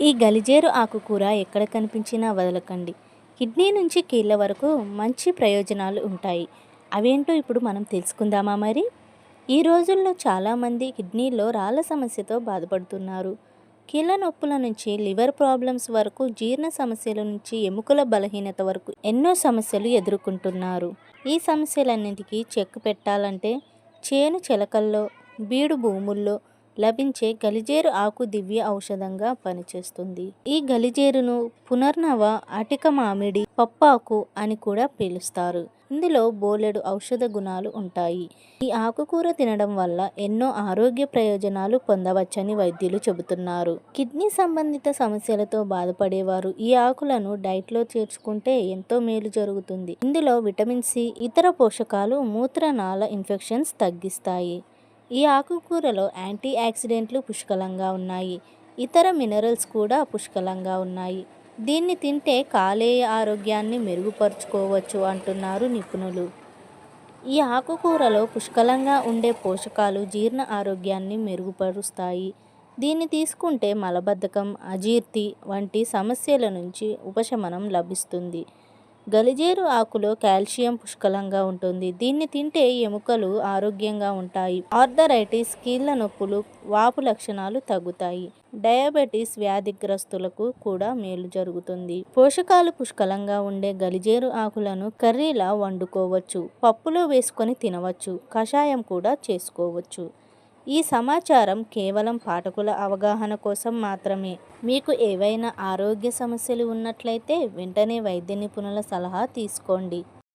ఈ గలిజేరు ఆకుకూర ఎక్కడ కనిపించినా వదలకండి. కిడ్నీ నుంచి కీళ్ళ వరకు మంచి ప్రయోజనాలు ఉంటాయి. అవేంటో ఇప్పుడు మనం తెలుసుకుందామా మరి? ఈ రోజుల్లో చాలామంది కిడ్నీలో రాళ్ళ సమస్యతో బాధపడుతున్నారు. కీళ్ళ నొప్పుల నుంచి లివర్ ప్రాబ్లమ్స్ వరకు జీర్ణ సమస్యల నుంచి ఎముకల బలహీనత వరకు ఎన్నో సమస్యలు ఎదుర్కొంటున్నారు. ఈ సమస్యలన్నింటికీ చెక్ పెట్టాలంటే చేను చెలకల్లో బీడు భూముల్లో లభించే గలిజేరు ఆకు దివ్య ఔషధంగా పనిచేస్తుంది. ఈ గలిజేరును పునర్నవ అటిక మామిడి పప్పాకు అని కూడా పిలుస్తారు. ఇందులో బోలెడు ఔషధ గుణాలు ఉంటాయి. ఈ ఆకుకూర తినడం వల్ల ఎన్నో ఆరోగ్య ప్రయోజనాలు పొందవచ్చని వైద్యులు చెబుతున్నారు. కిడ్నీ సంబంధిత సమస్యలతో బాధపడేవారు ఈ ఆకులను డైట్లో చేర్చుకుంటే ఎంతో మేలు జరుగుతుంది. ఇందులో విటమిన్ సి ఇతర పోషకాలు మూత్రనాళ ఇన్ఫెక్షన్స్ తగ్గిస్తాయి. ఈ ఆకుకూరలో యాంటీ ఆక్సిడెంట్లు పుష్కలంగా ఉన్నాయి. ఇతర మినరల్స్ కూడా పుష్కలంగా ఉన్నాయి. దీన్ని తింటే కాలేయ ఆరోగ్యాన్ని మెరుగుపరుచుకోవచ్చు అంటున్నారు నిపుణులు. ఈ ఆకుకూరలో పుష్కలంగా ఉండే పోషకాలు జీర్ణ ఆరోగ్యాన్ని మెరుగుపరుస్తాయి. దీన్ని తీసుకుంటే మలబద్ధకం అజీర్తి వంటి సమస్యల నుంచి ఉపశమనం లభిస్తుంది. గలిజేరు ఆకులో కాల్షియం పుష్కలంగా ఉంటుంది. దీన్ని తింటే ఎముకలు ఆరోగ్యంగా ఉంటాయి. ఆర్థరైటిస్ కీళ్ళ నొప్పులు వాపు లక్షణాలు తగ్గుతాయి. డయాబెటీస్ వ్యాధిగ్రస్తులకు కూడా మేలు జరుగుతుంది. పోషకాలు పుష్కలంగా ఉండే గలిజేరు ఆకులను కర్రీలా వండుకోవచ్చు. పప్పులో వేసుకొని తినవచ్చు. కషాయం కూడా చేసుకోవచ్చు. ఈ సమాచారం కేవలం పాఠకుల అవగాహన కోసం మాత్రమే. మీకు ఏవైనా ఆరోగ్య సమస్యలు ఉన్నట్లయితే వెంటనే వైద్య నిపుణుల సలహా తీసుకోండి.